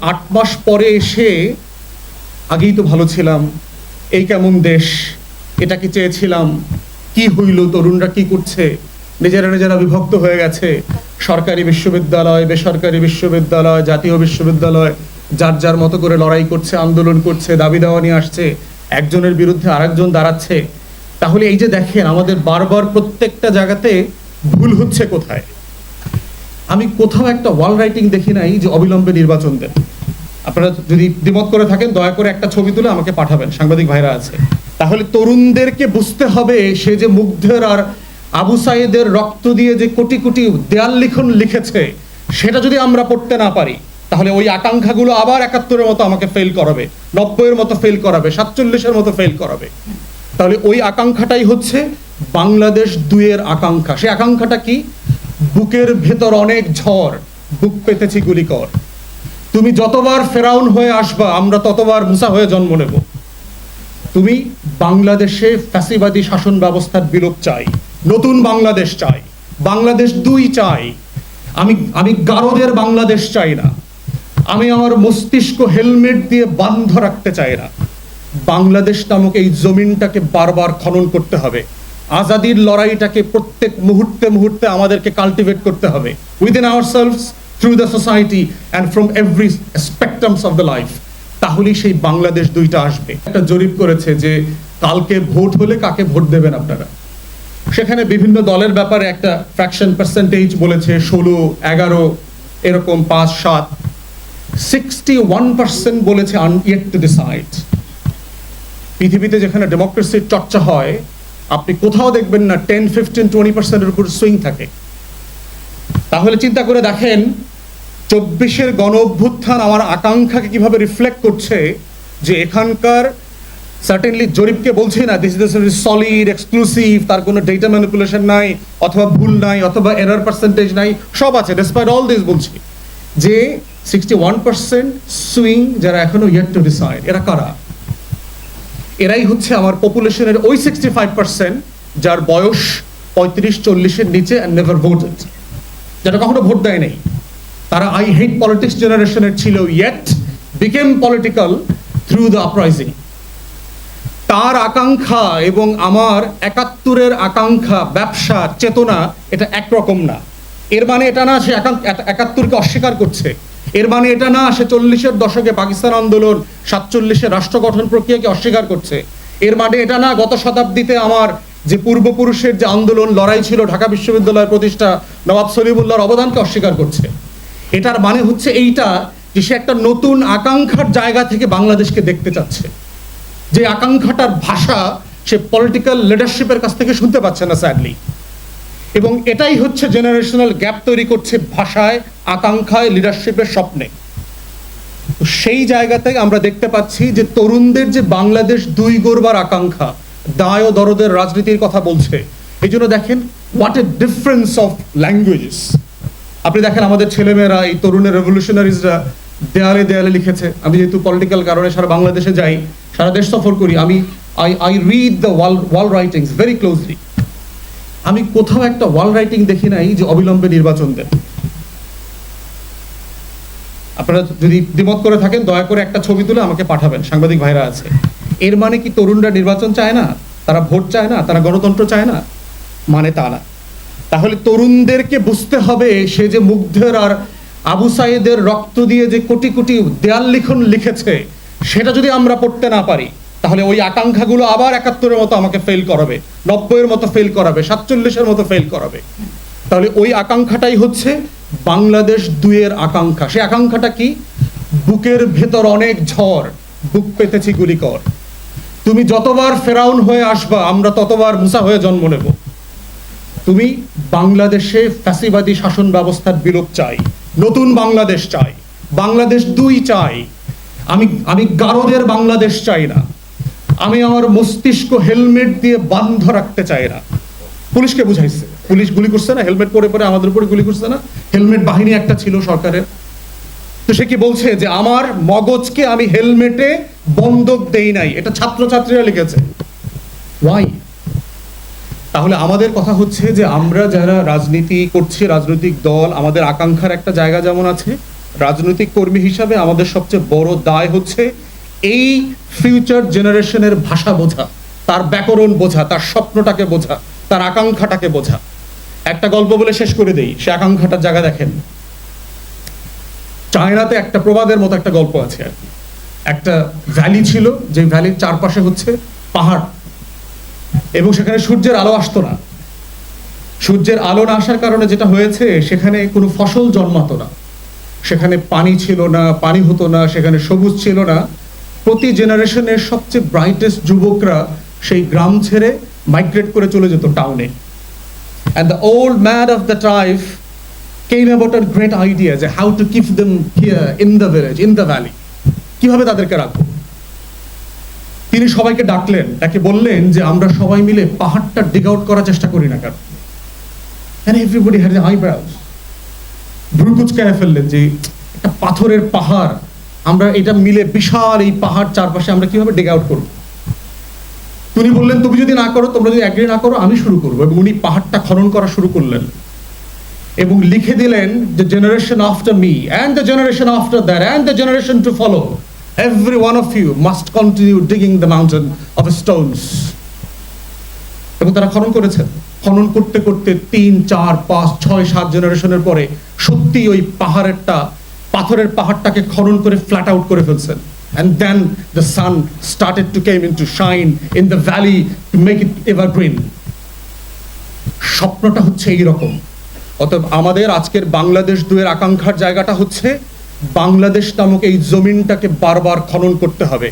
আট মাস পরে এসে, আগেই তো ভালো ছিলাম, এই কেমন দেশ, এটা কি চেয়েছিলাম, কি হইল, তরুণরা কি করছে, নিজেরা নিজেরা বিভক্ত হয়ে গেছে, সরকারি বিশ্ববিদ্যালয়, বেসরকারি বিশ্ববিদ্যালয়, জাতীয় বিশ্ববিদ্যালয়, যার যার মতো করে লড়াই করছে, আন্দোলন করছে, দাবি দেওয়া নিয়ে আসছে, একজনের বিরুদ্ধে আরেকজন দাঁড়াচ্ছে, তাহলে এই যে দেখেন, আমাদের বারবার প্রত্যেকটা জায়গাতে ভুল হচ্ছে কোথায়? আমি কোথাও একটা ওয়াল রাইটিং দেখি নাই যে অবিলম্বে নির্বাচন দেন আপনারা যদি দ্বিমত করে থাকেন, দয়া করে একটা ছবি তুলে আমাকে পাঠাবেন। সাংবাদিক ভাইরা আছে। তাহলে তরুণদেরকে বুঝতে হবে সে যে মুগ্ধের আর আবু সাইদের রক্ত দিয়ে যে কোটি কোটি দেয়াল লিখন লিখেছে, সেটা যদি আমরা পড়তে না পারি, তাহলে ওই আকাঙ্ক্ষাগুলো আবার একাত্তরের মতো আমাকে ফেল করাবে, নব্বইয়ের মতো ফেল করাবে, সাতচল্লিশের মতো ফেল করাবে। তাহলে ওই আকাঙ্ক্ষাটাই হচ্ছে বাংলাদেশ দুইয়ের আকাঙ্ক্ষা। সেই আকাঙ্ক্ষাটা কি? বুকের ভেতর অনেক ঝড়, বুক পেতেছি গুলিকর। তুমি যতবার ফেরাউন হয়ে আসবা, আমরা ততবার মুসা হয়ে জন্ম নেব। তুমি বাংলাদেশে ফ্যাসিবাদী শাসন ব্যবস্থার বিলোপ চাই, নতুন বাংলাদেশ চাই, বাংলাদেশ দুই চাই। আমি আমি গারদের বাংলাদেশ চাই না। আমি আমার মস্তিষ্ক হেলমেট দিয়ে বান্ধ রাখতে চাই না। বাংলাদেশ নামক এই জমিনটাকে বারবার খনন করতে হবে। আজাদির লড়াইটাকে প্রত্যেক মুহূর্তে মুহূর্তে আমাদেরকে কাল্টিভেট করতে হবে within our selfs through the society and from every spectrums of the life তাহলেই সেই বাংলাদেশ দুইটা আসবে। একটা জরিপ করেছে যে কালকে ভোট হলে কাকে ভোট দেবেন আপনারা? সেখানে বিভিন্ন দলের ব্যাপারে একটা ফ্র্যাকশন পার্সেন্টেজ বলেছে, ষোলো, এগারো, এরকম পাঁচ, সাত। সিক্সটি ওয়ান পার্সেন্ট বলেছে আন ইয়েট টু ডিসাইড পৃথিবীতে যেখানে ডেমোক্রেসির চর্চা হয় আপনি কোথাও দেখবেন না টেন ফিফটিন টোয়েন্টি পার্সেন্টের উপর সুইং থাকে। তাহলে চিন্তা করে দেখেন, চব্বিশের গণ অভ্যুত্থান আমার আকাঙ্ক্ষাকে কীভাবে রিফ্লেক্ট করছে যে এখানকার সার্টেনলি জরিপকে বলছি না দিস ইজ সলিড এক্সক্লুসিভ তার কোনো ডেটা ম্যানিপুলেশন নাই, অথবা ভুল নাই, অথবা এরার পার্সেন্টেজ নাই, সব আছে ডেসপাইট অল দিস বলছি। যে সিক্সটি ওয়ান পার্সেন্ট সুইং যারা এখনও ইয়েট টু ডিসাইড এরা কারা? এরাই হচ্ছে আমার পপুলেশনের ওই সিক্সটি ফাইভ পার্সেন্ট যার বয়স পঁয়ত্রিশ, চল্লিশের নিচে অ্যান্ড নেভার ভোটেড যারা কখনো ভোট দেয় নাই। তারা আই হেট পলিটিক্স জেনারেশনের ছিল yet became political through the uprising তার আকাঙ্ক্ষা এবং আমার একাত্তরের আকাঙ্ক্ষা, ব্যবসা, চেতনা, এটা একরকম না। এর মানে এটা না সে একাং- একাত্তরকে অস্বীকার করছে। এর মানে এটা না, সে চল্লিশের দশকে পাকিস্তান আন্দোলন সাতচল্লিশের রাষ্ট্র গঠন প্রক্রিয়াকে অস্বীকার করছে। এর মানে এটা না, গত শতাব্দীতে আমার যে পূর্বপুরুষের যে আন্দোলন, লড়াই ছিল ঢাকা বিশ্ববিদ্যালয়ের প্রতিষ্ঠা নবাব সলিমুল্লাহর অবদানকে অস্বীকার করছে। এটার মানে হচ্ছে এইটা যে সে একটা নতুন আকাঙ্ক্ষার জায়গা থেকে বাংলাদেশকে দেখতে চাচ্ছে। যে আকাঙ্ক্ষাটার ভাষা সে পলিটিক্যাল লিডারশিপের কাছ থেকে শুনতে পাচ্ছে না স্যাডলি এবং এটাই হচ্ছে জেনারেশনাল গ্যাপ তৈরি করছে ভাষায়, আকাঙ্ক্ষায় লিডারশিপের স্বপ্নে। সেই জায়গা থেকে আমরা দেখতে পাচ্ছি যে তরুণদের যে বাংলাদেশ দুই গড়বার আকাঙ্ক্ষা, দায় ও দরদের রাজনীতির কথা বলছে, এই জন্য দেখেন what a difference of languages আপনি দেখেন আমাদের ছেলেমেয়েরা, এই তরুণের রেভলিউশনারিজরা দেয়ালে দেয়ালে লিখেছে, আমি যেহেতু পলিটিক্যাল কারণে সারা বাংলাদেশে যাই, সারা দেশ সফর করি, আমি I I read the wall wall writings very closely আমি কোথাও একটা ওয়াল রাইটিং দেখি নাই যে অবিলম্বে নির্বাচন দেন আপনারা যদি দ্বিমত করে থাকেন, দয়া করে একটা ছবি তুলে আমাকে পাঠাবেন। সাংবাদিক ভাইরা আছে। এর মানে কি তরুণরা নির্বাচন চায় না? তারা ভোট চায় না? তারা গণতন্ত্র চায় না? মানে তা না। তাহলে তরুণদেরকে বুঝতে হবে সে যে মুগ্ধের আর আবু সাইদের রক্ত দিয়ে যে কোটি কোটি দেয়াল লিখন লিখেছে, সেটা যদি আমরা পড়তে না পারি তাহলে ওই আকাঙ্ক্ষাগুলো আবার একাত্তরের মতো আমাকে ফেল করাবে, নব্বইয়ের মতো ফেল করাবে, সাতচল্লিশের মতো ফেল করাবে। তাহলে ওই আকাঙ্ক্ষাটাই হচ্ছে বাংলাদেশ দুইয়ের আকাঙ্ক্ষা। সে আকাঙ্ক্ষাটা কি? বুকের ভেতর অনেক ঝড়, বুক পেতেছি গুলি কর তুমি যতবার ফেরাউন হয়ে আসবা, আমরা ততবার মুসা হয়ে জন্ম নেব। তুমি বাংলাদেশে ফ্যাসিবাদী শাসন ব্যবস্থার বিলোপ চাই, নতুন বাংলাদেশ চাই, বাংলাদেশ দুই চাই। আমি আমি গারদের বাংলাদেশ চাই না। আমি আমার মস্তিষ্ক হেলমেট দিয়ে বান্ধ রাখতে চাই না। পুলিশকে বুঝাইছে। পুলিশ গুলি করছে না, হেলমেট পরে পরে আমাদের উপরে গুলি করছে না। হেলমেট বাহিনী একটা ছিল সরকারের। তো সে কি বলছে যে আমার মগজকে আমি হেলমেটে বন্ধক দেই নাই? এটা ছাত্রছাত্রীরা লিখেছে। ওয়াই তাহলে আমাদের কথা হচ্ছে যে আমরা যারা রাজনীতি করছি, রাজনৈতিক দল, আমাদের আকাঙ্ক্ষার একটা জায়গা যেমন আছে, রাজনৈতিক কর্মী হিসাবে আমাদের সবচেয়ে বড় দায় হচ্ছে এই ফিউচার জেনারেশনের ভাষা বোঝা, তার ব্যাকরণ বোঝা, তার স্বপ্নটাকে বোঝা, তার আকাঙ্ক্ষাটাকে বোঝা। একটা গল্প বলে শেষ করে দেই, সে আকাঙ্ক্ষাটার জায়গা দেখেন। চায়নাতে একটা প্রবাদের মতো একটা গল্প আছে আর কি। একটা ভ্যালি ছিল যে ভ্যালির চারপাশে হচ্ছে পাহাড়। এবং সেখানে সূর্যের আলো আসতো না। সূর্যের আলো না আসার কারণে যেটা হয়েছে, সেখানে কোনো ফসল জন্মাতো না। সেখানে পানি ছিল না, পানি হতো না, সেখানে সবুজ ছিল না। প্রতি জেনারেশনের সবচেয়ে ব্রাইটেস্ট যুবকরা সেই গ্রাম ছেড়ে মাইগ্রেট করে চলে যেত টাউনে and the old man of the tribe came about a great idea যে how to keep them here in the village in the valley কীভাবে তাদেরকে রাখব? তিনি সবাইকে ডাকলেন, তাকে বললেন যে আমরা সবাই মিলে পাহাড়টা ডিগ আউট করার চেষ্টা করি না And everybody had the eyebrows. ভ্রুকুচকায় ফেললেন যে একটা পাথরের পাহাড় আমরা এটা মিলে বিশাল এই পাহাড় চারপাশে আমরা কীভাবে ডেগ আউট করব? তিনি বললেন, তুমি যদি না করো, তোমরা যদি অ্যাগ্রি না করো, আমি শুরু করব। এবং উনি পাহাড়টা খনন করা শুরু করলেন। এবং লিখে দিলেন the generation after me and the generation after that and the generation to follow every one of you must continue digging the mountain of stones এবং তারা খনন করেছেন। খনন করতে করতে তিন, চার, পাঁচ, ছয়, সাত জেনারেশনের পরে সত্যি ওই পাহাড়েরটা পাথরের পাহাড়টাকে খনন করে ফ্ল্যাট আউট করে ফেলছেন। And then the sun started to came in to shine in the valley to make it evergreen স্বপ্নটা হচ্ছে এইরকম। অতএব আমাদের আজকের বাংলাদেশ দুয়ের আকাঙ্ক্ষার জায়গাটা হচ্ছে, বাংলাদেশ নামক এই জমিনটাকে বারবার খনন করতে হবে।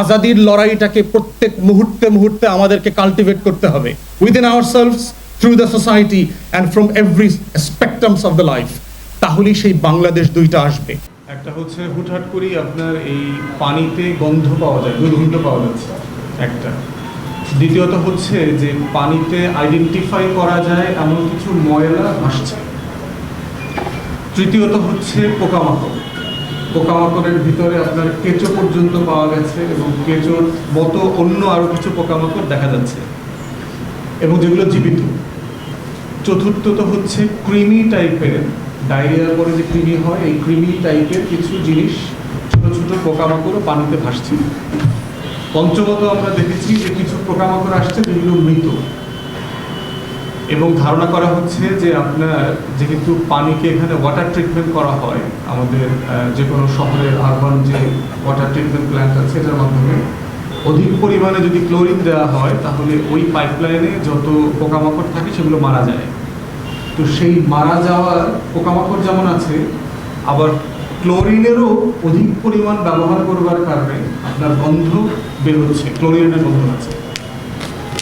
আজাদির লড়াইটাকে প্রত্যেক মুহূর্তে মুহূর্তে আমাদেরকে কাল্টিভেট করতে হবে। Within our selfs through the society and from every spectrums of the life তাহলেই সেই বাংলাদেশ দুইটা আসবে। একটা হচ্ছে হুটহাট করি আপনার এই পানিতে গন্ধ পাওয়া যায়, দুর্গন্ধ পাওয়া যাচ্ছে, একটা। দ্বিতীয়ত হচ্ছে যে পানিতে আইডেন্টিফাই করা যায় এমন কিছু ময়লা ভাসছে তৃতীয়ত হচ্ছে পোকামাকড়। পোকামাকড়ের ভিতরে আপনার কেঁচো পর্যন্ত পাওয়া গেছে এবং কেঁচোর মতো অন্য আরও কিছু পোকামাকড় দেখা যাচ্ছে। এবং যেগুলো জীবিত। চতুর্থত হচ্ছে ক্রিমি টাইপের ডায়রিয়ার পরে যে কৃমি হয়, এই ক্রিমি টাইপের কিছু জিনিস ছোটো ছোটো পোকামাকড়ও পানিতে ভাসছে। পঞ্চমত আমরা দেখেছি যে কিছু পোকামাকড় আসছে, যেগুলো মৃত। এবং ধারণা করা হচ্ছে যে আপনার যেহেতু পানিকে এখানে ওয়াটার ট্রিটমেন্ট করা হয়, আমাদের যে কোনো শহরের আরবান যে ওয়াটার ট্রিটমেন্ট প্ল্যান্ট আছে, এটার মাধ্যমে অধিক পরিমাণে যদি ক্লোরিন দেওয়া হয়, তাহলে ওই পাইপলাইনে যত পোকামাকড় থাকে, সেগুলো মারা যায়। তো সেই মারা যাওয়ার পোকামাকড় যেমন আছে, আবার ক্লোরিনেরও অধিক পরিমাণ ব্যবহার করবার কারণে আপনার গন্ধ বেরোচ্ছে ক্লোরিনের গন্ধ আছে।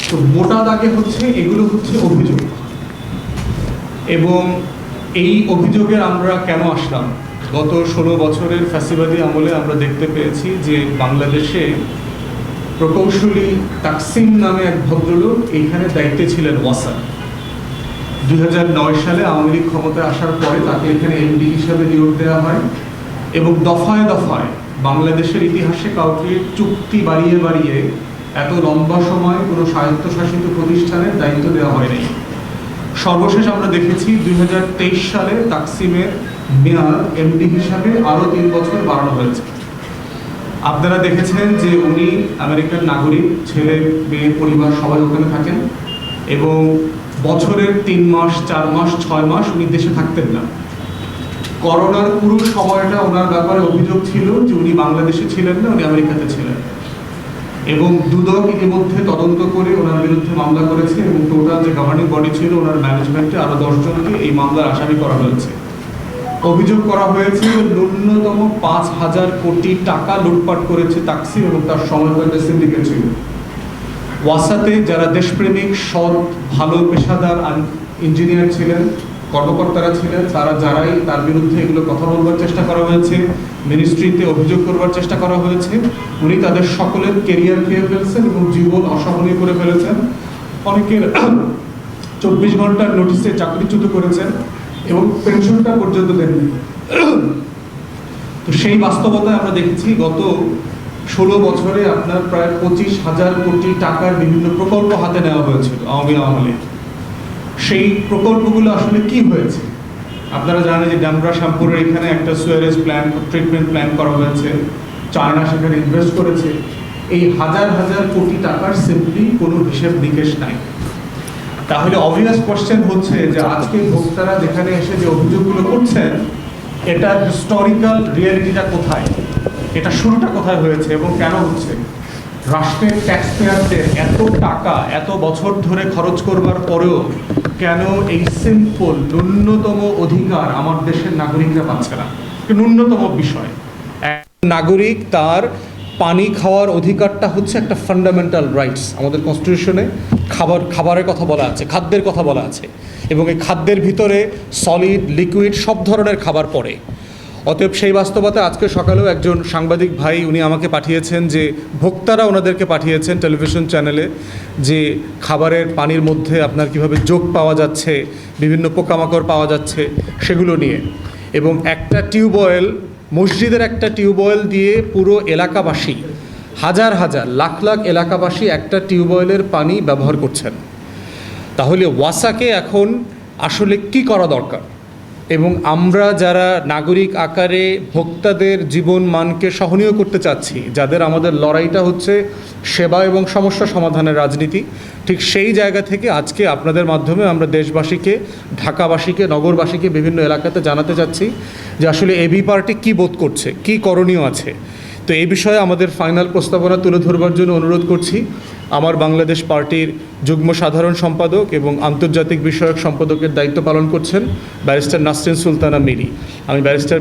তো মোটা দাগে হচ্ছে, এগুলো হচ্ছে অভিযোগ। এবং এই অভিযোগে আমরা কেন আসলাম? গত ষোলো বছরের ফ্যাসিবাদী আমলে আমরা দেখতে পেয়েছি যে বাংলাদেশে প্রকৌশলী তাকসিম নামে এক ভদ্রলোক এইখানে দায়িত্বে ছিলেন ওয়াসা দুই হাজার নয় সালে আওয়ামী লীগ ক্ষমতায় আসার পরে তাকে এখানে এমডি হিসাবে নিয়োগ দেওয়া হয় এবং দফায় দফায় বাংলাদেশের ইতিহাসে কাউকে চুক্তি বাড়িয়ে বাড়িয়ে এত লম্বা সময় কোনো স্বায়ত্তশাসিত প্রতিষ্ঠানের দায়িত্ব দেওয়া হয়নি। সর্বশেষ আমরা দেখেছি দুই হাজার তেইশ সালে তাকসিমের মেয়াদ এমডি হিসাবে আরও তিন বছর বাড়ানো হয়েছে। আপনারা দেখেছেন যে উনি আমেরিকার নাগরিক, ছেলে, মেয়ে, পরিবার সবাই ওখানে থাকেন এবং বছরের তিন মাস, চার মাস, ছয় মাস উনি দেশে থাকতেন না। করোনার পুরো সময়টা ওনার ব্যাপারে অভিযোগ ছিল যে উনি বাংলাদেশে ছিলেন না, উনি আমেরিকাতে ছিলেন। এবং দুদক ইতিমধ্যে তদন্ত করে ওনার বিরুদ্ধে মামলা করেছে এবং টোটাল যে গভর্নিং বডি ছিল ওনার ম্যানেজমেন্টে আরও দশজনকে এই মামলার আসামি করা হয়েছে। অভিযোগ করা হয়েছে ন্যূনতম পাঁচ হাজার কোটি টাকা লুটপাট করেছে তাকসিম এবং তার সময়কালে সিন্ডিকেট ছিল ওয়াসাতে যারা দেশপ্রেমিক, সৎ, ভালো পেশাদার ইঞ্জিনিয়ার ছিলেন, কর্মকর্তারা ছিলেন, তারা যারাই তার বিরুদ্ধে এগুলো কথা বলবার চেষ্টা করা হয়েছে মিনিস্ট্রিতে অভিযোগ করবার চেষ্টা করা হয়েছে, উনি তাদের সকলের কেরিয়ার খেয়ে ফেলছেন এবং জীবন অসহনীয় করে ফেলেছেন। অনেকের চব্বিশ ঘণ্টার নোটিশে চাকরিচ্যুত করেছেন এবং পেনশনটা পর্যন্ত দেননি। তো সেই বাস্তবতায় আমরা দেখেছি গত ষোলো বছরে আপনার প্রায় পঁচিশ হাজার কোটি টাকার বিভিন্ন প্রকল্প হাতে নেওয়া হয়েছিল, আওয়ামী আমলে। সেই প্রকল্পগুলো আসলে কি হয়েছে? আপনারা জানেন যে ডামরা শ্যামপুরের এখানে একটা সুয়ারেজ প্ল্যান ট্রিটমেন্ট প্ল্যান করা হয়েছে, চায়না সেখানে ইনভেস্ট করেছে। এই হাজার হাজার কোটি টাকার সিম্পলি কোনো হিসেব নিকেশ নাই। তাহলে অবভিয়াস কোশ্চেন হচ্ছে যে আজকে ভোক্তারা যেখানে এসে যে অভিযোগগুলো করছেন, এটার হিস্টোরিক্যাল রিয়েলিটিটা কোথায়? এটা শুরুটা কোথায় হয়েছে এবং কেন হচ্ছে? রাষ্ট্রের ট্যাক্স পেয়ারদের এত টাকা এত বছর ধরে খরচ করবার পরেও কেন এই সিম্পল ন্যূনতম অধিকার আমার দেশের নাগরিকরা পাচ্ছে না? ন্যূনতম বিষয়। নাগরিক তার পানি খাওয়ার অধিকারটা হচ্ছে একটা ফান্ডামেন্টাল রাইটস আমাদের কনস্টিটিউশনে খাবার, খাবারের কথা বলা আছে, খাদ্যের কথা বলা আছে। এবং এই খাদ্যের ভিতরে সলিড লিকুইড সব ধরনের খাবার পড়ে। অতএব সেই বাস্তবতা আজকে সকালেও একজন সাংবাদিক ভাই উনি আমাকে পাঠিয়েছেন যে ভোক্তারা ওনাদেরকে পাঠিয়েছেন টেলিভিশন চ্যানেলে যে খাবারের পানির মধ্যে আপনার কীভাবে যোগ পাওয়া যাচ্ছে, বিভিন্ন পোকামাকড় পাওয়া যাচ্ছে সেগুলো নিয়ে। এবং একটা টিউবওয়েল মসজিদের একটা টিউবওয়েল দিয়ে পুরো এলাকাবাসী, হাজার হাজার, লাখ লাখ এলাকাবাসী একটা টিউবওয়েলের পানি ব্যবহার করছেন। তাহলে ওয়াসাকে এখন আসলে কি করা দরকার? এবং আমরা যারা নাগরিক আকারে ভোক্তাদের জীবন মানকে সহনীয় করতে চাচ্ছি, যাদের আমাদের লড়াইটা হচ্ছে সেবা এবং সমস্যা সমাধানের রাজনীতি, ঠিক সেই জায়গা থেকে আজকে আপনাদের মাধ্যমে আমরা দেশবাসীকে, ঢাকাবাসীকে, নগরবাসীকে বিভিন্ন এলাকাতে জানাতে চাচ্ছি যে আসলে এবি পার্টি কী বোধ করছে, কী করণীয় আছে। তো এই বিষয়ে আমাদের ফাইনাল প্রস্তাবনা তুলে ধরবার জন্য অনুরোধ করছি। আমার বাংলাদেশ পার্টির যুগ্ম সাধারণ সম্পাদক এবং আন্তর্জাতিক বিষয়ক সম্পাদকের দায়িত্ব পালন করছেন ব্যারিস্টার নাসরিন সুলতানা মিরি। আমি ব্যারিস্টার